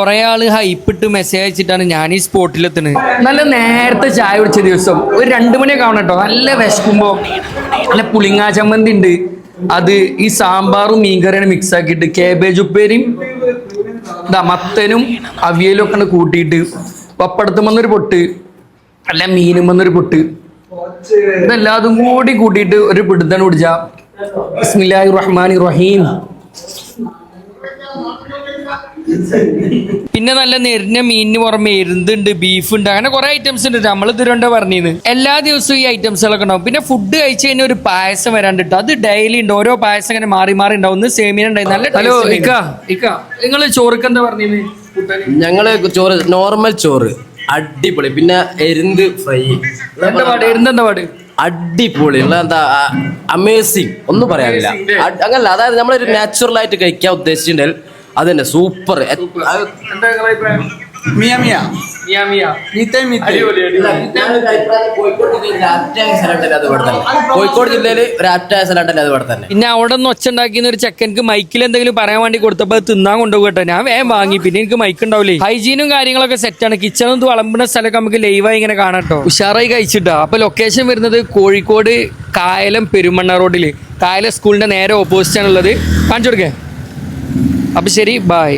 കുറെ ആൾ ഹൈപ്പിട്ട് മെസ്സേജ് അയച്ചിട്ടാണ് ഞാൻ ഈ സ്പോട്ടിലെത്തുന്നത് നല്ല നേരത്തെ ചായ കുടിച്ച ദിവസം. ഒരു രണ്ടു മണിയൊക്കെ ആവണം കേട്ടോ നല്ല വിശക്കുമ്പോ നല്ല പുളിങ്ങാ ചമ്മന്തി ഉണ്ട്. അത് ഈ സാമ്പാറും മീൻകറിയാണ് മിക്സ് ആക്കിയിട്ട്. കേബേജ് ഉപ്പേരിയും ഇതാ മത്തനും അവിയലും ഒക്കെ കൂട്ടിയിട്ട് പപ്പടത്തുമെന്നൊരു പൊട്ട് അല്ല മീനുമെന്നൊരു പൊട്ട്. ഇതെല്ലാതും കൂടി കൂട്ടിയിട്ട് ഒരു പിടുത്തം കുടിച്ചാൽ ബിസ്മില്ലാഹി റഹ്മാൻ റഹീം. പിന്നെ നല്ല നെരിഞ്ഞ മീനിന് പുറമെ എരുന്നുണ്ട് ബീഫ് ഉണ്ട് അങ്ങനെ കുറെ ഐറ്റംസ് ഉണ്ട്. നമ്മൾ തിരുവണ്ട പറഞ്ഞിരുന്നു എല്ലാ ദിവസവും ഈ ഐറ്റംസുകളൊക്കെ ഉണ്ടാവും. പിന്നെ ഫുഡ് കഴിച്ച് കഴിഞ്ഞാൽ ഒരു പായസം വരാണ്ട്. അത് ഡെയിലി ഉണ്ട്. ഓരോ പായസം ഇങ്ങനെ മാറി മാറി ഉണ്ടാവും. ഒന്ന് സേമിയ ഉണ്ടായി. നല്ല ഹലോ ഇക്ക. ഇക്ക നിങ്ങൾ ചോറുക്ക് എന്താ പറഞ്ഞിരുന്നു ഞങ്ങൾ ചോറ് നോർമൽ ചോറ്. അടിപൊളി. പിന്നെ എരുന്ത് ഫ്രൈ. എന്താ പാട്? എരുന്നെന്താ പാട്? അടിപൊളി. ഉള്ള എന്താ അമേസിങ് ഒന്നും പറയാനില്ല. അങ്ങനല്ല. അതായത് നമ്മളൊരു നാച്ചുറൽ ആയിട്ട് കഴിക്കാൻ ഉദ്ദേശിച്ചിട്ടുണ്ടെങ്കിൽ അത് തന്നെ സൂപ്പർ മിയ മിയ. കോഴിക്കോട് ജില്ലയിൽ ഒരു ആപ്റ്റായ സ്ഥലമുണ്ടല്ലോ അത് ഇവിടെ തന്നെ. പിന്നെ അവിടെ നിന്ന് ഒച്ച ഉണ്ടാക്കിയ ഒരു ചെക്കൻക്ക് മൈക്കിൽ എന്തെങ്കിലും പറയാൻ വേണ്ടി കൊടുത്തപ്പോൾ അത് തിന്നാൻ കൊണ്ടുപോകട്ടെ കേട്ടോ. ഞാൻ വേഗം വാങ്ങി പിന്നെ എനിക്ക് മൈക്ക് ഉണ്ടാവില്ലേ ഹൈജീനും കാര്യങ്ങളൊക്കെ സെറ്റാണ് കിച്ചണും വളമ്പുന്ന സ്ഥലമൊക്കെ നമുക്ക് ലൈവായി ഇങ്ങനെ കാണാട്ടോ ഉഷാറായി കഴിച്ചിട്ടാ. അപ്പൊ ലൊക്കേഷൻ വരുന്നത് കോഴിക്കോട് കായലം പെരുമണ്ണ റോഡിൽ കായലം സ്കൂളിന്റെ നേരെ ഓപ്പോസിറ്റ് ആണുള്ളത്. കാണിച്ചു കൊടുക്കേ. அப்போ சரி பாய்